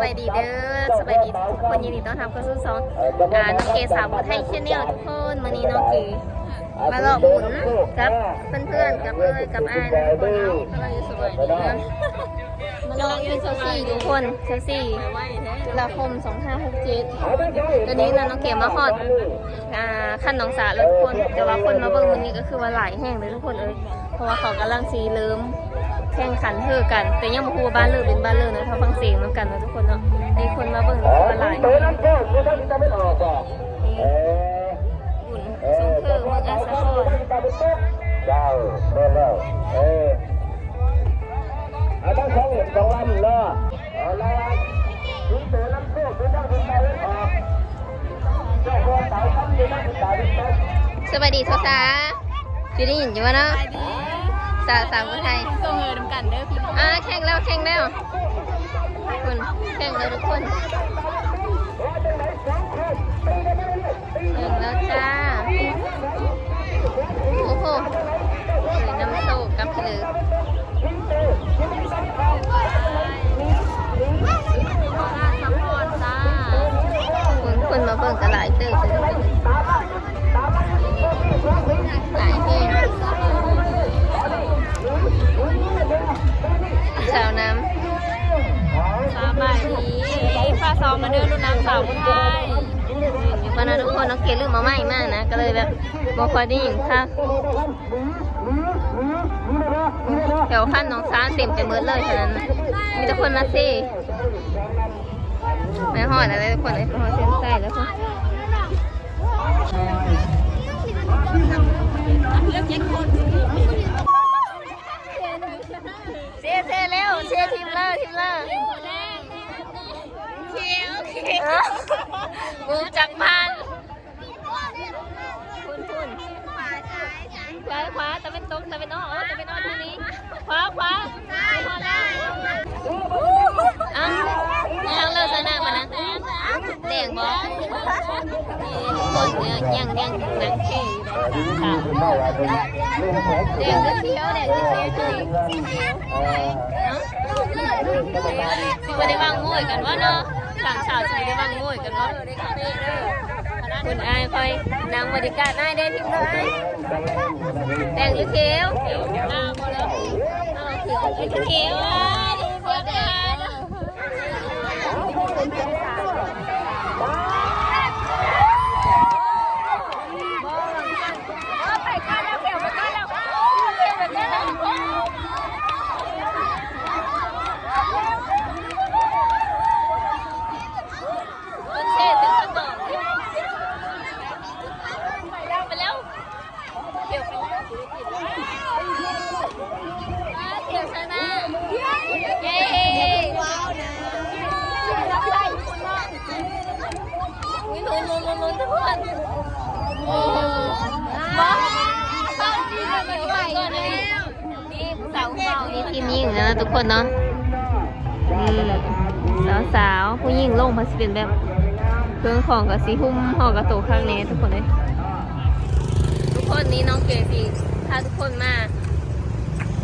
บายดีเด้อสบายดีทุกคนยินดีต้อนรับเข้าสู่ซองอ่าน้องเกสาวบุไทยชาแนลทุกคนวันนี้น้องเกมาหลอกหมุนกับเพื่อนๆกับเอ้ยกับอายนะทุกคนเนาะกำลังจะสบายดีนะมาลองยูโซซี่ทุกคนเซซี่ตุลาคม2567ตัวนี้นะน้องเกมาฮอดอ่าขั้นหนองสาเลยทุกคนแต่ว่าคนมาเบิ่งวันนี้ก็คือว่าหลายแห้งเลยทุกคนเอ้ยเพราะว่าเขากำลังสีเริ่ม ข่งขันเธอกัน แต่ยังบ่ฮู้ว่าบ้านเลิกเป็นบ้านเลิกนะถ้าฟังเสียงนํกันนะทุกคนเนาะมีคนมาเบิ่งแล้วก็หลายบุญทรงเธอเมืองอาสาพรเจ้าเดินแล้วเออเอาต้องสองเหรียญสองลำเนาะเอาละถึงเสือลำโซ่ถึงต้องถึงใจเล่นออกเจ้าพ่อสาวทำดีนะถึงตายเป็นต้นสวัสดีโทษาพี่ได้ยินอยู่วะเนาะ สาวสาวคนไทยส่งเงินนำกันเด้อพี่น้องอ่าแข่งแล้วแข่งแล้วคุณแข่งแล้วทุกคนแข่งแล้วจ้าโอ้โหสวยน้ำโซกับเพลือาซ้อมมาเด้อรุ่นน้ำสาวผู้ไทยำอยู่บ้านนะทุกคนน้องเกดลืมมาไหม่มากนะ ก็เลยแบบบ่ค่อยได้ยินค่ะแถวขั้นน้องซ้าเต็มไปหมดเลยฉะนั้น มีแต่คนมาสิไม่หอดอะไรทุกคนไอ้พอเส้นใส่แล้วค่ะ บูมจากพันคุณคุณซ้ายขวาตะเป็นตรงตะเป็นอ้อตะเป็นอ้อทีนี้ ขวาขวาขวาได้อ้าวยังเลิกชนะมานะแดงบอคนเนี่ยยังยังหนังเข่ค่ะแดงก็เขียวแดงก็เขียวจุยเอ้าสิบ่ได้วางงวยกันว่าเนาะ สามสาวสิบ่ได้วางงวยกันว่าคุณอายคอยนางบริการนายได้พิมพ์เลยแดงหรือเขียวเขียวหน้าบ่แล้วอ้าวเขียวเขียวเขียวอะดูเขียวแดง มันเช่ถึงกระบอกไปแล้วไปแล้วเกี่ยวไปแล้วเกี่ยวชนะเย้ว้าวนะอุ้ยลุ้นลุ้นลุ้นลุ้นทุกคนโอ้บ้าเข้าทีมเลยไปก่อนเลยนี่สาวเฝ้านี่ ทีมยิงนะทุกคนเนาะนี่สาวๆผู้หญิงลงพัสเป็นแบบเครื่องของกับสีหุ้มห่อกับโตข้างนี้ทุกคนเลยทุกคนนี้น้องเกดีถ้าทุกคนมา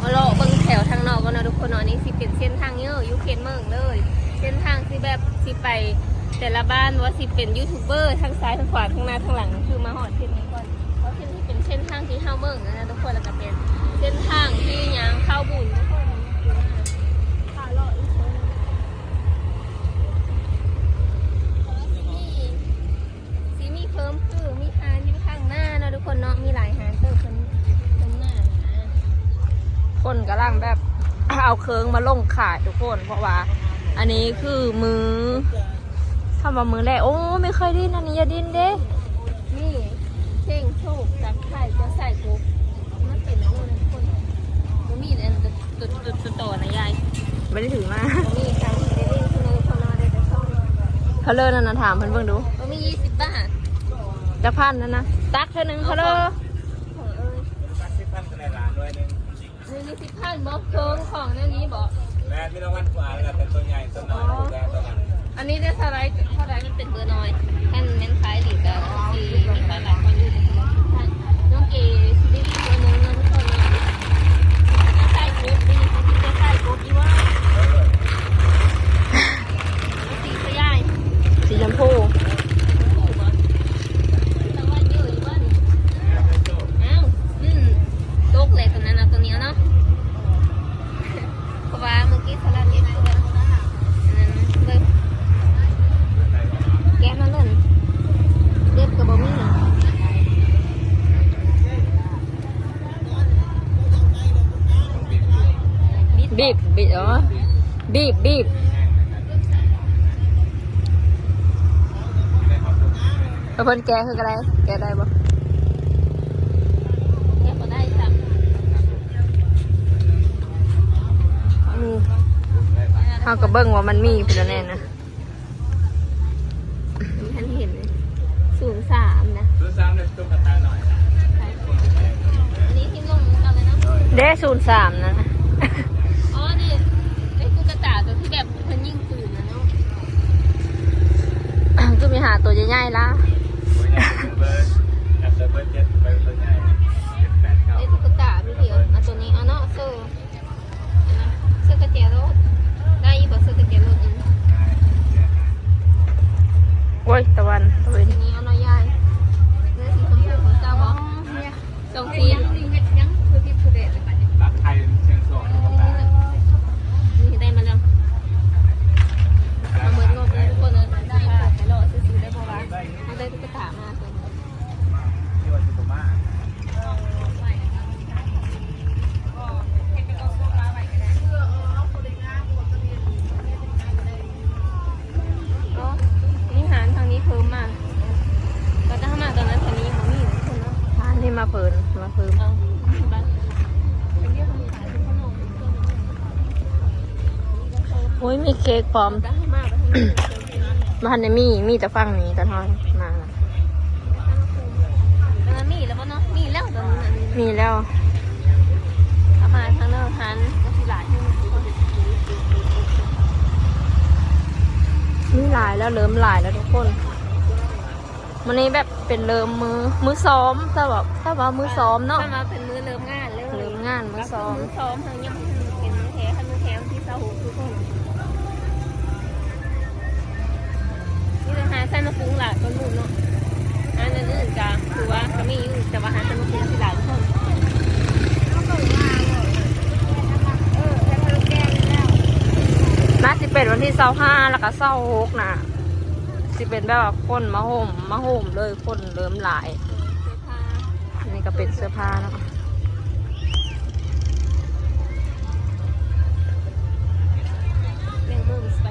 มาเลาะเบิ่งแถวทางนอกก็นะทุกคนเนาะนี่สิเป็นเส้นทางเยอะยูเคนเมืองเลย เส้นทางที่แบบสิไปแต่ละบ้านว่าสิเป็นยูทูบเบอร์ทางซ้ายทางขวาทางหน้าทางหลังคือมาหอดเส้นนี้ก่อนเพราะเส้นที่เป็นเส้นทางที่เข้าเมืองนะนะทุกคนแล้วก็เป็นเส้นทางที่ยังเข้าบุญทุกคน เอาเคิงมาลงขายทุกคน เพราะว่า อันนี้คือมือทำมามือแรกโอ้ไม่เคยดิ้นอันนี้อย่าดิ้นเด้นี่เข่งโชคจากไข่จะใส่กุ๊กมันเป็นอะไรนะทุกคนบ่มีอันตุดตุดตุดตุดโตนะยายไม่ได้ถือมาบ่มีการที่ได้เล่นคือในคนเราได้แต่ช่องเขาเลิศนั่นนะถามเพิ่นเบิ่งดูบ่มียี่สิบบาทจะพันนั่นนะตักเท่านึงเขาเลิศ ของเอ้ย สักสิบพันคะแนนล้านด้วยหนึ่ง มียี่สิบพันบอกเคิงของแนวนี้บอกแม่มีรางวัลกว่าแล้วเป็นตัวใหญ่ตัวน้อยแต่ตัวนั้นอันนี้ได้เท่าไรเท่าไรมันเป็นเบอร์น้อยแค่เน้นขายหลีกอะสีมีขายหลายคนอยู่ในตลาดน้องเก๋ซีรีส์ตัวนึงนะทุกคนเนาะใส่กุ๊กดีจะใส่กุ๊กดีว่า บีบบีบอ๋อ บีบบีบแล้วเพิ่นแกคืออะไร แกได้บ่แค่ก็ได้สักมีเขาก็เบิ่งว่ามันมีเพิ่นแน่นะท่านเห็นศูนย์สามนะซื้อซ้ำเลยตุ๊กตาหน่อย อันนี้ที่ลงกันเลยนะเด้ศูนย์สามนะ อ๋อนี่ไอ้ตุ๊กตาตัวที่แบบมันยิ่งปืนนะเนาะก็มีหาตัวใหญ่ๆละตัวใหญ่เบอร์แอปเบอร์เจ็ดเบอร์ตัวใหญ่เจ็ดแปดเก้าไอ้ตุ๊กตาพี่เดียวเอาตัวนี้เอาเนาะเสื้อเสื้อกระเจียรถได้ยี่บอกเสื้อกระเจียรถอันนี้ โอ้ยตะวันตะวัน อันนี้เอาน้อยใหญ่เนื้อสีชมพูของเจ้าบอกสองสียังคือพี่ผู้เด็ดเลยป่ะเนี่ย รักไทยเชียงสองตุ๊กตา นี่ได้มาแล้วมาเหมือนงบเลยทุกคนเลยได้ค่ะไปรอซื้อๆได้เพราะว่าเอาได้ตุ๊กตามาตัวนี้ ที่ว่าจิโกมา อ๋อนี่หารทางนี้เพิ่มมาก็ถ้ามาตอนนั้นทางนี้มันมีอยู่ทุกคนเนาะ ทานที่มาเพิ่นมาเพิ่ม เอาบ้านเป็นเรื่องของขายทุกค นเนาะโอ้ยมีเค้กพร้อมถ้ามาไปทางนี้มาทันได้มีมีแต่ฟังนี้แต่ทอนมาแล้วตอนนั้นมีแล้วป่ะเนาะมีแล้วตอนนี้นะมีมีแล้วถ้ามาทางเลิกหันก็สิหลายที่มันคนมีหลายแล้วเริ่มหลายแล้วทุกคน วันนี้แบบเป็นเริ่มมือมือซ้อมถ้าแบบถ้าว่ามือซ้อมเนาะถ้ามาเป็นมือเริ่มงานเลยเริ่มงานมือซ้อมมือซ้อมทางยังเป็นมือแท้ทางมือแท้ที่เสาหูทุกคนนี่เลยหาเส้นมะพุงหลายต้นนู่นเนาะอันอื่นๆจะคือว่าเขามีอยู่แต่ว่าหาเส้นมะพุงที่หลายทุกคนน่าจะเป็นวันที่เสาห้าแล้วก็เสาหกนะ สิเป็นแบบว่าคนมาห่มมาห่มเลยคนเริ่มหลายอันนี้ก็เป็นเสื้อผ้าแล้วก็เรื่องมือส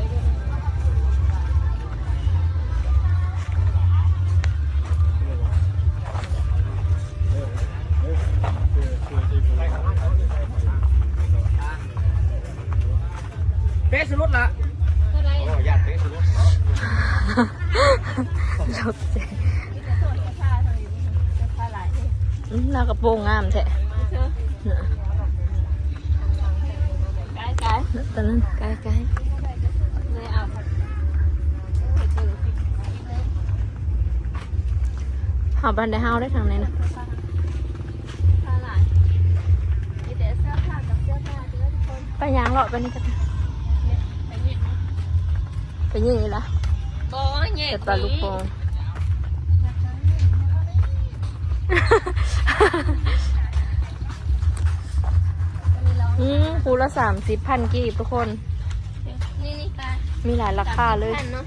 อืมแล้วกระโปรงงามแท้เชื่อน่ะไกด์ไกด์ตอนนั้นไกลไกลเลยเอาหาบันไดเฮาได้ทางไหนนะผ้าหลายมีแต่เสื้อผ้ากับเสื้อผ้าที่ทุกคนไปยางเลาะไปนี่กันไปเหยไปยิงอีละบอเนี่ยเกิดปลาลูกโป่ง อืมคูละสามสิบพันกีบทุกคน นี่นี่ปลามีหลายราคาเลยพันเนาะ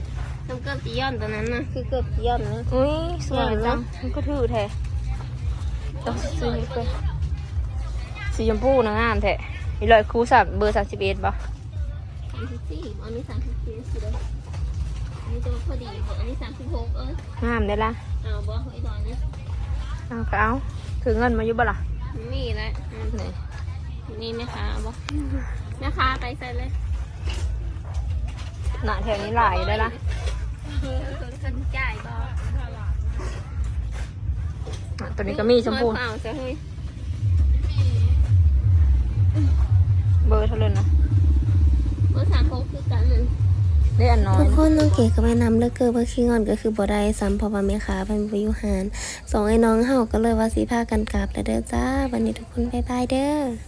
น้ำเกลือจียอนตัวนั้นนะคือเกลือจียอนนะอุ้ยสวยจังมันก็ถือแท้ต้องซื้อไปสีชมพูนะงามแท้มีรอยคูสามเบอร์สามสิบเอ็ดป่ะสามสิบสี่อันนี้สามสิบสี่สิเลยอันนี้จะพอดีอันนี้สามสิบหกเอ้ยงามได้ละเอาบ่ไอ้ดอยนี่ เอาก็เอาถือเงินมาอยู่บ่ล่ะมีแล้วไหนนี่แม่ค้าบ่แม่ค้าไปใส่เลยหน้าแถวนี้หลายอยู่ได้ละคนคนจ่ายบ่อะตัวนี้ก็มีชมพูเปล่าจะเฮ้ยเบอร์เท่าไหร่นะเมื่อสามหกคือกันนั่น ได้อันน้อยทุกคนน้องเก๋ก็แนะนำเลิกเกินว่าขี้งอนก็คือบ่ได้ซ้ำพอว่าแม่ค้าเป็นวิวหารสองไอ้น้องเฮาก็เลยว่าสีพากันกลับแล้วเด้อจ้า วันนี้ทุกคนบ๊ายบายเด้อ